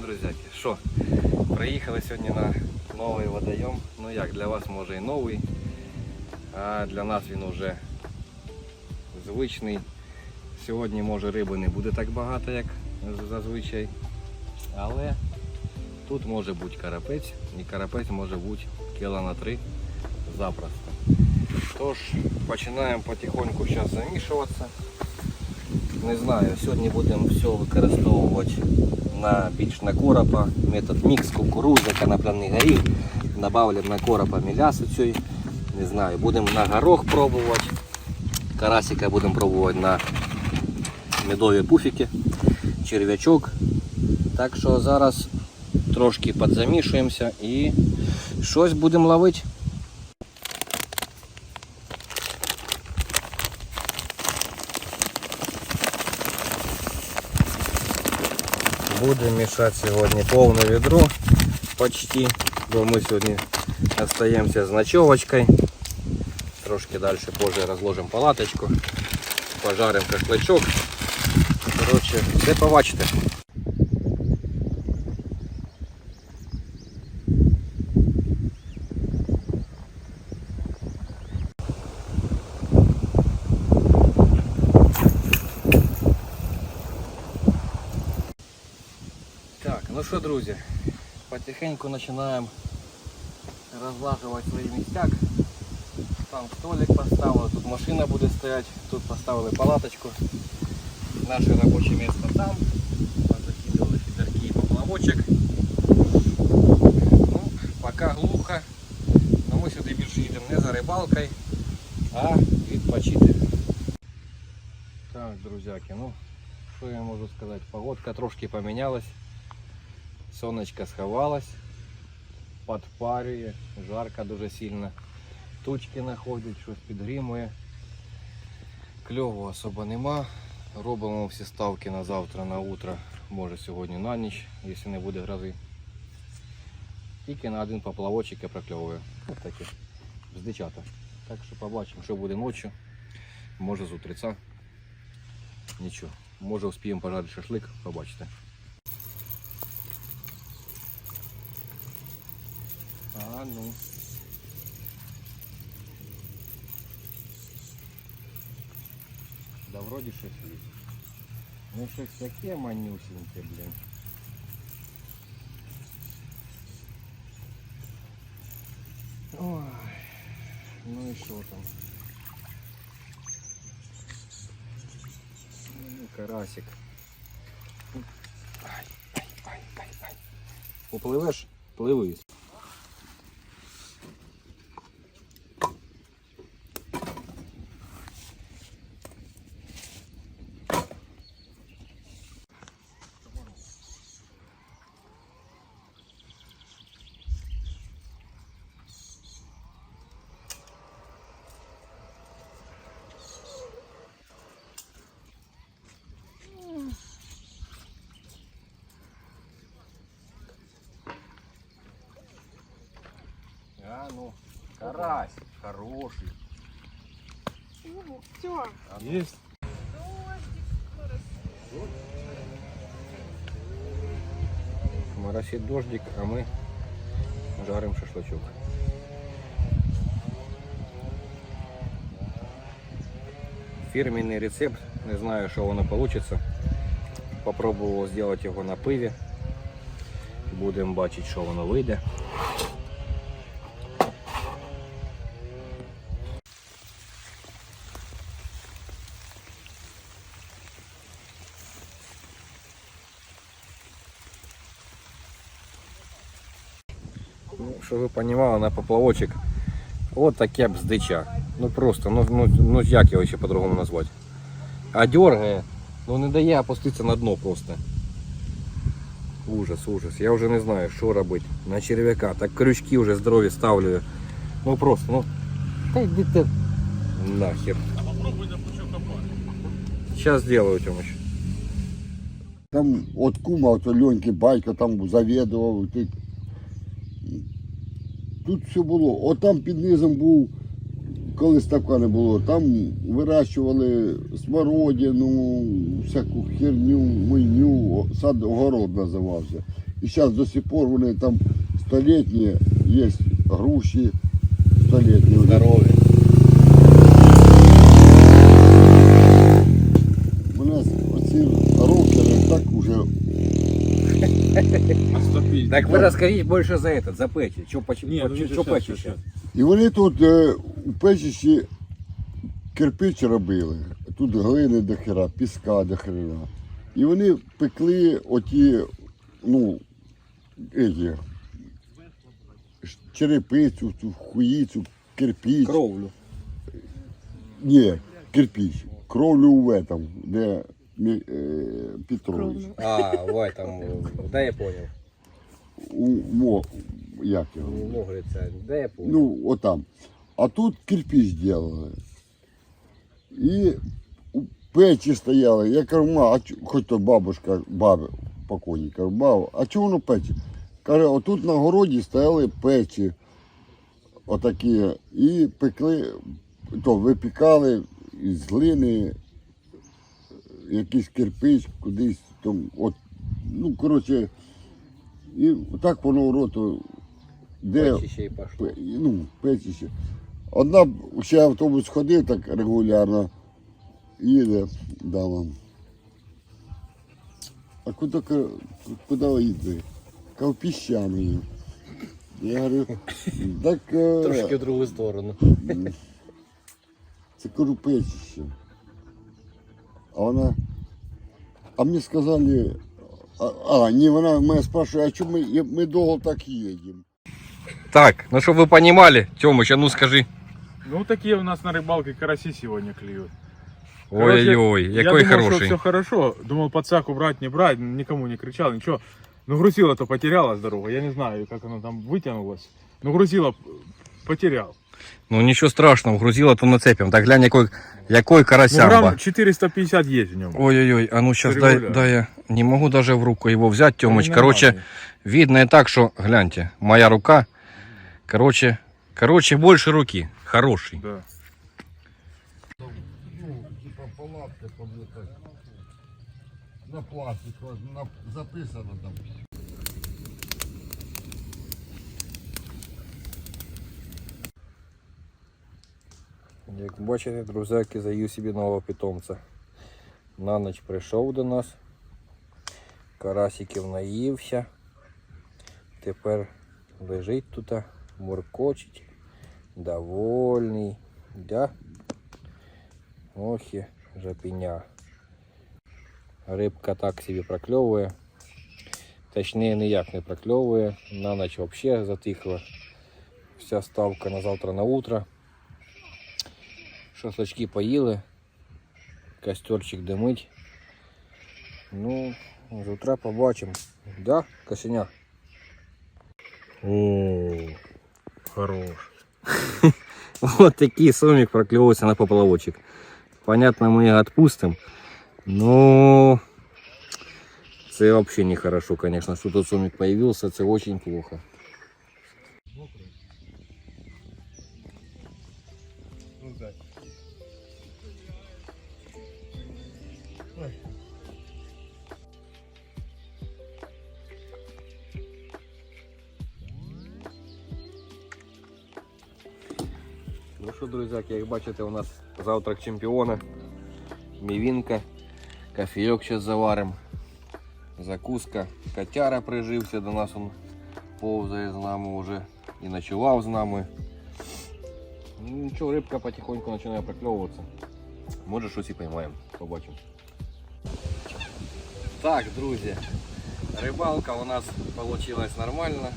друзяки, що, приїхали сьогодні на новий водойом. Ну як, для вас може і новий, а для нас він уже звичний. Сьогодні може риби не буде так багато, як зазвичай. Але тут може бути карапець, і карапець може бути кіла на 3 запросто. Тож, починаємо потихоньку зараз замішуватися. Не знаю, сьогодні будемо все використовувати на більш на коропа. Метод мікс, кукурудза, конопляний горіх. Добавимо на коропа мілясу цієї. Не знаю, будемо на горох пробувати. Карасика будемо пробувати на медові пуфіки, черв'ячок. Так що зараз трошки підзамішуємося і щось будемо ловити. Будемо мешать сьогодні полное ведро почти, бо ми сьогодні остаємося с ночевочкой. Трошки далі позже разложим палаточку, Пожарим шашличок. Коротше, все побачите. що, друзі, потихеньку починаємо розлажувати свої містяк. Там столик поставили, тут машина буде стояти, тут поставили палаточку. Наше робоче місце там. Закидували фідерки і поплавочок. Ну, поки глухо. Но ми сюди більше їдемо не за рибалкою, а відпочити. Так, друзяки, ну що я можу сказати? Погодка трошки помінялась. Сонечко сховалось, подпарює, жарко дуже сильно. Тучки находять, щось підгрімує. Кльову особо нема. Робимо всі ставки на завтра, на утро, може сьогодні на ніч, якщо не буде грози. Тільки на один поплавочок я прокльовую. Ось такі бздичата. Так що побачимо, що буде ночі. Може з утриця. Нічого. Може успіємо пожарити шашлик, побачите. А, ну. Да вроде щось є. Ну щось таке манюсеньке, блін. Ой, ну і що там? Ну, карасик. Ай, ай, ай, ай, ай. Попливеш? Пливи. Карась, хороший. Все. Есть. Моросит дождик, а мы жарим шашлычок. Фирменный рецепт, не знаю, що воно получится. Попробував сделать його на пиві. Будемо бачити, що воно вийде. Ну, щоб ви розуміли, на поплавочок от таке бздича. Ну просто, ну, ну, ну як його ще по-другому назвати. А дергає, ну не дає опуститися на дно просто. Ужас, ужас. Я вже не знаю, що робити. На черв'яка. Так крючки вже здорові ставлю. Ну просто, ну. Та йди ти нахер. Сейчас сделаю, Тёмыч. Там от кума, от Льоньки батько там завідував. Тут, все було. От там під низом був, коли ставка не було, там вирощували смородину, всяку херню, мийню, сад огород називався. І зараз до сих пор вони там столітні, є груші столітні. Здорові. У нас оці рокери так уже Оступить. Так ви розкажіть більше за этот, за печі. Що, поч... Ну, щас, щас, щас. І вони тут е, у печищі кирпич робили. Тут глини до хера, піска до хрена. І вони пекли оті, ну, еті, ш- черепицю, цю хуїцю, кирпич. Кровлю. Ні, кирпич. Кровлю в этом, де Мі- е, Петрович. А, ой, там, де я понял. У, мо, як його? Могриця, де я понял. Ну, отам. А тут кирпич делали. І у печі стояли. Я кажу, ма, а чо- хоч то бабушка, баби покойні, кажу, баба, а чого воно печі? Каже, отут на городі стояли печі отакі, і пекли, то випікали із глини, якийсь кирпич кудись там, от, ну, коротше, і так воно в роту, де Печі ще й пошло. Ну, печище. Одна ще автобус ходив так регулярно, їде дама. А куди, куди ви їдете? Кажу, піщаною. Я говорю, так е, Трошки в другу сторону. це кажу печище. А вона. А мені сказали, а, а ні, вона мене спрашує, а чому ми, ми довго так їдемо? Так, ну щоб ви розуміли, Тьомич, а ну скажи. Ну, такие у нас на рыбалке караси сегодня клюют. Ой-ой, я який думал, что хороший. все хорошо. Думал, подсаку брать, не брать, никому не кричал, ничего. Ну, грузило-то потерялась дорога. Я не знаю, как оно там вытянулось. Ну, грузило потерял. Ну нічого страшного, грузило то нацепим. Так глянь, який, який Ну, карасямба. грамм 450 есть в нем. Ой-ой-ой, а ну сейчас дай, Регулярно. дай я не могу даже в руку его взять, Тёмыч. Ну, Короче, видно и так, что, гляньте, моя рука, короче, короче, больше руки, хороший. Да. ну, типа палатка там. На пластику на, записано там. Як бачите, друзяки, завів собі нового питомця. На ніч прийшов до нас. Карасиків наївся. Тепер лежить тут, муркочить. Довольний. Да? Ох і жапіня. Рибка так собі прокльовує. Точніше ніяк не прокльовує. На ніч взагалі затихла. Вся ставка на завтра на утро. Шашлачки поїли, костерчик димить. Ну, з утра побачимо. Да, косеня? О, хорош. Вот такий сомик проклевывается на поплавочек. Понятно, мы их отпустим. Но це вообще нехорошо, конечно, что тут сомик появился, это очень плохо. Ну що, друзяки, як бачите, у нас завтрак чемпіона. Мівінка, кофійок зараз заваримо. Закуска. Котяра прижився до нас, он повзає з нами вже і ночував з нами. Ну, нічого, рибка потихоньку починає прокльовуватися. Може щось і поймаємо, побачимо. Так, друзі, рибалка у нас вийшла нормально.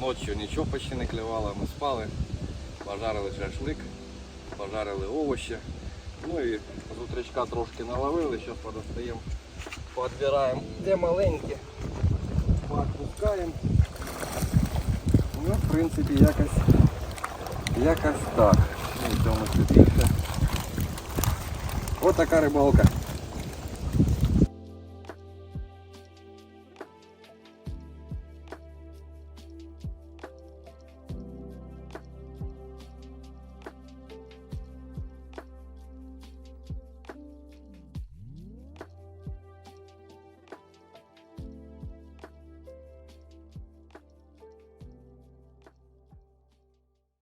Ночью нічого почти не клювало, ми спали. Пожарили шашлик, пожарили овочі. Ну і з утречка трошки наловили, зараз подостаємо, підбираємо де маленькі, відпускаємо. Ну, в принципі, якось, якось так. Ну. Ось така рибалка.